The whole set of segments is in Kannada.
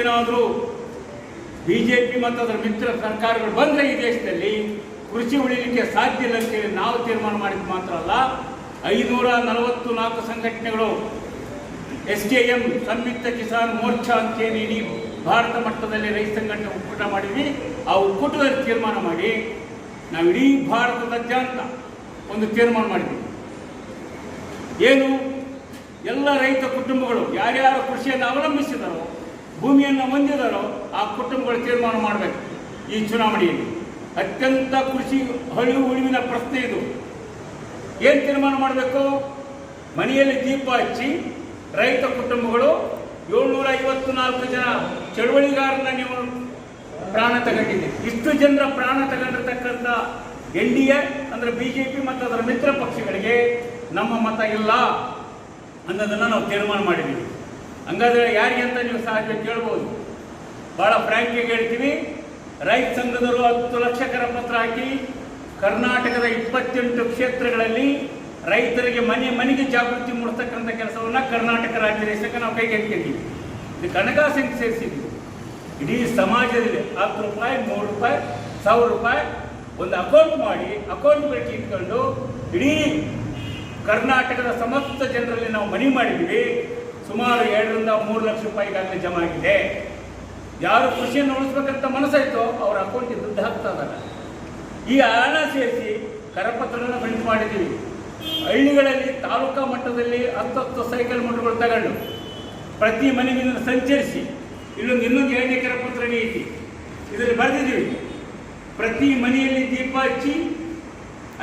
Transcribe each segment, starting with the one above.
ಏನಾದರೂ ಬಿ ಜೆ ಪಿ ಮತ್ತು ಅದರ ಮಿತ್ರ ಸರ್ಕಾರಗಳು ಬಂದರೆ ಈ ದೇಶದಲ್ಲಿ ಕೃಷಿ ಉಳಿಲಿಕ್ಕೆ ಸಾಧ್ಯ ಇಲ್ಲ ಅಂತೇಳಿ ನಾವು ತೀರ್ಮಾನ ಮಾಡಿದ್ದು ಮಾತ್ರ ಅಲ್ಲ, ಐನೂರ ನಲವತ್ತು ನಾಲ್ಕು ಸಂಘಟನೆಗಳು, S K M, Samyukta Kisan Morcha ಅಂತೇಳಿ ಇಡೀ ಭಾರತ ಮಟ್ಟದಲ್ಲಿ ರೈತ ಸಂಘಟನೆ ಒಕ್ಕೂಟ ಮಾಡಿದ್ವಿ. ಆ ಒಕ್ಕೂಟದಲ್ಲಿ ತೀರ್ಮಾನ ಮಾಡಿ ನಾವು ಇಡೀ ಭಾರತದಾದ್ಯಂತ ಒಂದು ತೀರ್ಮಾನ ಮಾಡಿದ್ವಿ. ಏನು? ಎಲ್ಲ ರೈತ ಕುಟುಂಬಗಳು ಯಾರ್ಯಾರು ಕೃಷಿಯನ್ನು ಅವಲಂಬಿಸಿದಾರೋ ಭೂಮಿಯನ್ನು ಹೊಂದಿದಾರೋ ಆ ಕುಟುಂಬಗಳು ತೀರ್ಮಾನ ಮಾಡಬೇಕು ಈ ಚುನಾವಣೆಯಲ್ಲಿ. ಅತ್ಯಂತ ಕೃಷಿ ಹಳಿವು, ಉಳಿವಿನ ಪ್ರಶ್ನೆ ಇದು. ಏನು ತೀರ್ಮಾನ ಮಾಡಬೇಕು? ಮನೆಯಲ್ಲಿ ದೀಪ ಹಚ್ಚಿ ರೈತ ಕುಟುಂಬಗಳು ಏಳ್ನೂರ ಐವತ್ತು ನಾಲ್ಕು ಜನ ಚಳುವಳಿಗಾರನ ನೀವು ಪ್ರಾಣ ತಗೊಂಡಿದೆ ಇಷ್ಟು ಜನರ ಪ್ರಾಣ ತಗೊಂಡಿರ್ತಕ್ಕಂಥ ಎನ್ ಡಿ ಎ ಅಂದರೆ ಬಿ ಜೆ ಪಿ ಮತ್ತು ಅದರ ಮಿತ್ರ ಪಕ್ಷಗಳಿಗೆ ನಮ್ಮ ಮತ ಇಲ್ಲ ಅನ್ನೋದನ್ನು ನಾವು ತೀರ್ಮಾನ ಮಾಡಿದ್ದೀವಿ. ಹಂಗಾದ್ರೆ ಯಾರಿಗೆ ಅಂತ ನೀವು ಸಹಜ ಕೇಳ್ಬೋದು. ಭಾಳ ಫ್ರ್ಯಾಂಕಿಗೆ ಹೇಳ್ತೀವಿ ರೈತ ಸಂಘದವರು ಹತ್ತು ಲಕ್ಷ ಕರಪತ್ರ ಹಾಕಿ ಕರ್ನಾಟಕದ ಇಪ್ಪತ್ತೆಂಟು ಕ್ಷೇತ್ರಗಳಲ್ಲಿ ರೈತರಿಗೆ ಮನೆ, ಮನೆಗೆ ಜಾಗೃತಿ ಮೂಡಿಸ್ತಕ್ಕಂಥ ಕೆಲಸವನ್ನ ಕರ್ನಾಟಕ ರಾಜ್ಯ ರೈತಕ್ಕೆ ನಾವು ಕೈಗೆತ್ತಿದ್ದೀವಿ ಇದು ಕನಕಾಸಂಖ್ಯೆ ಸೇರಿಸಿದ್ವಿ ಇಡೀ ಸಮಾಜದಲ್ಲಿ ಹತ್ತು ರೂಪಾಯಿ ನೂರು ರೂಪಾಯಿ, ಸಾವಿರ ರೂಪಾಯಿ ಒಂದು ಅಕೌಂಟ್ ಮಾಡಿ ಅಕೌಂಟ್ ಅಕೌಂಟಬಿಲಿಟಿ ಇಟ್ಕೊಂಡು ಇಡೀ ಕರ್ನಾಟಕದ ಸಮಸ್ತ ಜನರಲ್ಲಿ ನಾವು ಮನವಿ ಮಾಡಿದ್ದೀವಿ. ಸುಮಾರು ಎರಡರಿಂದ ಮೂರು ಲಕ್ಷ ರೂಪಾಯಿಗಾಗಲೇ ಜಮಾ ಆಗಿದೆ ಯಾರು ಕೃಷಿಯನ್ನು ಉಳಿಸ್ಬೇಕಂತ ಮನಸ್ಸಾಯ್ತೋ ಅವ್ರ ಅಕೌಂಟಿಗೆ ದುಡ್ಡು ಹಾಕ್ತಾ ಇದ್ದಾರೆ. ಈ ಹಣ ಸೇರಿಸಿ ಕರಪತ್ರವನ್ನು ಪ್ರಿಂಟ್ ಮಾಡಿದ್ದೀವಿ. ಹಳ್ಳಿಗಳಲ್ಲಿ ತಾಲೂಕಾ ಮಟ್ಟದಲ್ಲಿ ಹತ್ತತ್ತು ಸೈಕಲ್ ಮೋಟರ್ಗಳು ತಗೊಂಡು ಪ್ರತಿ ಮನೆಗಿಂದ ಸಂಚರಿಸಿ ಇಲ್ಲೊಂದು ಇನ್ನೊಂದು ಎರಡನೇ ಕರಪತ್ರ ನೀತಿ ಇದರಲ್ಲಿ ಬರೆದಿದ್ದೀವಿ. ಪ್ರತಿ ಮನೆಯಲ್ಲಿ ದೀಪ ಹಚ್ಚಿ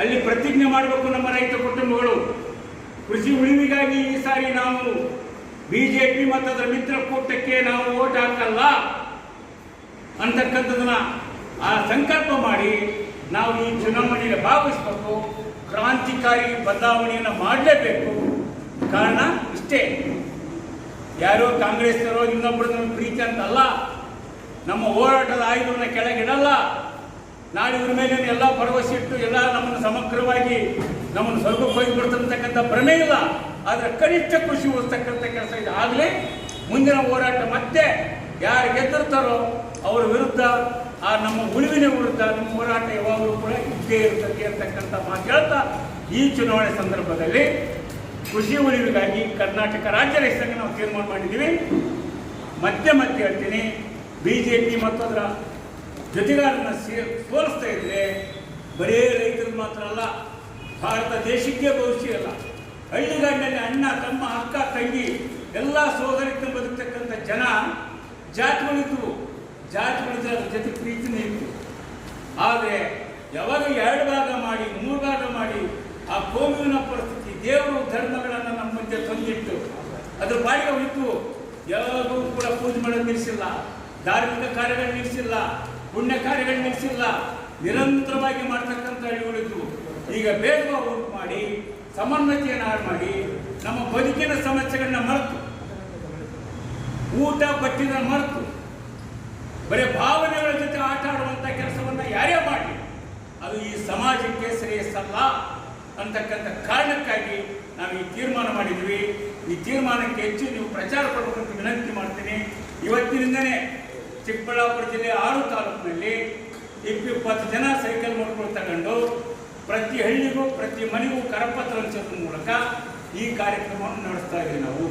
ಅಲ್ಲಿ ಪ್ರತಿಜ್ಞೆ ಮಾಡಬೇಕು ನಮ್ಮ ರೈತ ಕುಟುಂಬಗಳು. ಕೃಷಿ ಉಳಿವಿಗಾಗಿ ಈ ಸಾರಿ ನಾವು ಬಿಜೆಪಿ ಮತ್ತು ಅದರ ಮಿತ್ರ ಕೂಟಕ್ಕೆ ನಾವು ಓಟ್ ಹಾಕಲ್ಲ ಅಂತಕ್ಕಂಥದನ್ನ ಆ ಸಂಕಲ್ಪ ಮಾಡಿ ನಾವು ಈ ಚುನಾವಣೆಯಲ್ಲಿ ಭಾಗವಹಿಸಬೇಕು, ಕ್ರಾಂತಿಕಾರಿ ಬದಲಾವಣೆಯನ್ನು ಮಾಡಲೇಬೇಕು. ಕಾರಣ ಇಷ್ಟೇ. ಯಾರೋ ಕಾಂಗ್ರೆಸ್ನರೋ ಇನ್ನೊಬ್ಬರು ನಮ್ಮ ಪ್ರೀತಿ ಅಂತಲ್ಲ ನಮ್ಮ ಹೋರಾಟದ ಆಯುಧವನ್ನ ಕೆಳಗಿಡಲ್ಲ ನಾಳೆ ಇವ್ರ ಮೇಲೆ ಎಲ್ಲ ಭರವಸೆ ಇಟ್ಟು ಎಲ್ಲ ನಮ್ಮನ್ನು ಸಮಗ್ರವಾಗಿ ನಮ್ಮನ್ನು ಸ್ವರ್ಗಕ್ಕೆ ಹೋಗಿ ಬಿಡ್ತಕ್ಕಂಥ ಭ್ರಮೆ ಇಲ್ಲ. ಆದರೆ ಕನಿಷ್ಠ ಖುಷಿ ಉಳಿಸ್ತಕ್ಕಂಥ ಕೆಲಸ ಇದೆ. ಆಗಲೇ ಮುಂದಿನ ಹೋರಾಟ ಮತ್ತೆ ಯಾರು ಗೆದ್ದಿರ್ತಾರೋ ಅವರ ವಿರುದ್ಧ, ಆ ನಮ್ಮ ಉಳಿವಿನ ವಿರುದ್ಧ ನಮ್ಮ ಹೋರಾಟ ಯಾವಾಗಲೂ ಕೂಡ ಇದ್ದೇ ಇರ್ತದೆ ಅಂತಕ್ಕಂಥ ಮಾತು ಹೇಳ್ತಾ ಈ ಚುನಾವಣೆ ಸಂದರ್ಭದಲ್ಲಿ ಕೃಷಿ ಉಳಿವಿಗಾಗಿ ಕರ್ನಾಟಕ ರಾಜ್ಯ ರೈತರಿಗೆ ನಾವು ತೀರ್ಮಾನ ಮಾಡಿದ್ದೀವಿ. ಮತ್ತೆ ಮತ್ತೆ ಹೇಳ್ತೀನಿ ಬಿ ಜೆ ಪಿ ಮತ್ತು ಅದರ ಜೊತೆಗಾರನ್ನ ಸೇ ಸೋಲಿಸ್ತಾ ಇದ್ರೆ ಬರೀ ರೈತರು ಮಾತ್ರ ಅಲ್ಲ, ಭಾರತ ದೇಶಕ್ಕೆ ಭವಿಷ್ಯ ಇಲ್ಲ ಹಳ್ಳಿಗಾಡಿನಲ್ಲಿ ಅಣ್ಣ, ತಮ್ಮ, ಅಕ್ಕ, ತಂಗಿ ಎಲ್ಲ ಸೋದರಿತ ಬದುಕ್ತಕ್ಕಂಥ ಜನ ಜಾತ್ರೆ ಉಳಿತು ಜಾತಿ ಅದ್ರ ಜೊತೆ ಪ್ರೀತಿನೇ ಇತ್ತು. ಆದರೆ ಯಾವಾಗ ಎರಡು ಭಾಗ ಮಾಡಿ, ಮೂರು ಭಾಗ ಮಾಡಿ ಆ ಕೋಮುವಿನ ಪರಿಸ್ಥಿತಿ, ದೇವರು ಧರ್ಮಗಳನ್ನು ನಮ್ಮ ಮುಂದೆ ತಂದಿಟ್ಟು ಅದ್ರ ಬಾಯಿಗೆ ಹೋಯಿತು. ಯಾವಾಗೂ ಕೂಡ ಪೂಜೆ ಮಾಡೋದು ನಿಲ್ಲಿಸಿಲ್ಲ. ಧಾರ್ಮಿಕ ಕಾರ್ಯಗಳು ನಿಲ್ಲಿಸಿಲ್ಲ. ಪುಣ್ಯ ಕಾರ್ಯಗಳು ನಿಲ್ಲಿಸಿಲ್ಲ. ನಿರಂತರವಾಗಿ ಮಾಡ್ತಕ್ಕಂಥ ಹಳ್ಳಿಗಳಿದ್ವು. ಈಗ ಬೇಗ ಉಂಟು ಮಾಡಿ ಸಮನ್ವಯತೆಯನ್ನು ಹಾಳು ಮಾಡಿ ನಮ್ಮ ಬದುಕಿನ ಸಮಸ್ಯೆಗಳನ್ನ ಮರೆತು. ಊಟ, ಬಟ್ಟಿನ ಮರೆತು. ಬರೀ ಭಾವನೆಗಳ ಜೊತೆ ಆಟ ಆಡುವಂಥ ಕೆಲಸವನ್ನ ಯಾರೇ ಮಾಡಿ, ಅದು ಈ ಸಮಾಜಕ್ಕೆ ಶ್ರೇಯಸ್ಸಲ್ಲ ಅಂತಕ್ಕಂಥ ಕಾರಣಕ್ಕಾಗಿ ನಾವು ಈ ತೀರ್ಮಾನ ಮಾಡಿದ್ವಿ. ಈ ತೀರ್ಮಾನಕ್ಕೆ ಹೆಚ್ಚು ನೀವು ಪ್ರಚಾರ ಕೊಡಬೇಕಂತ ವಿನಂತಿ ಮಾಡ್ತೀನಿ. ಇವತ್ತಿನಿಂದನೇ ಚಿಕ್ಕಬಳ್ಳಾಪುರ ಜಿಲ್ಲೆ ಆರು ತಾಲೂಕಿನಲ್ಲಿ ಇಪ್ಪಿಪ್ಪತ್ತು ಜನ ಸೈಕಲ್ ಪ್ರತಿ ಹಳ್ಳಿಗೂ ಪ್ರತಿ ಮನೆಗೂ ಕರಪತ್ರ ಹಂಚೋದ್ರ ಮೂಲಕ ಈ ಕಾರ್ಯಕ್ರಮವನ್ನು ನಡೆಸ್ತಾ ಇದ್ದೀವಿ ನಾವು.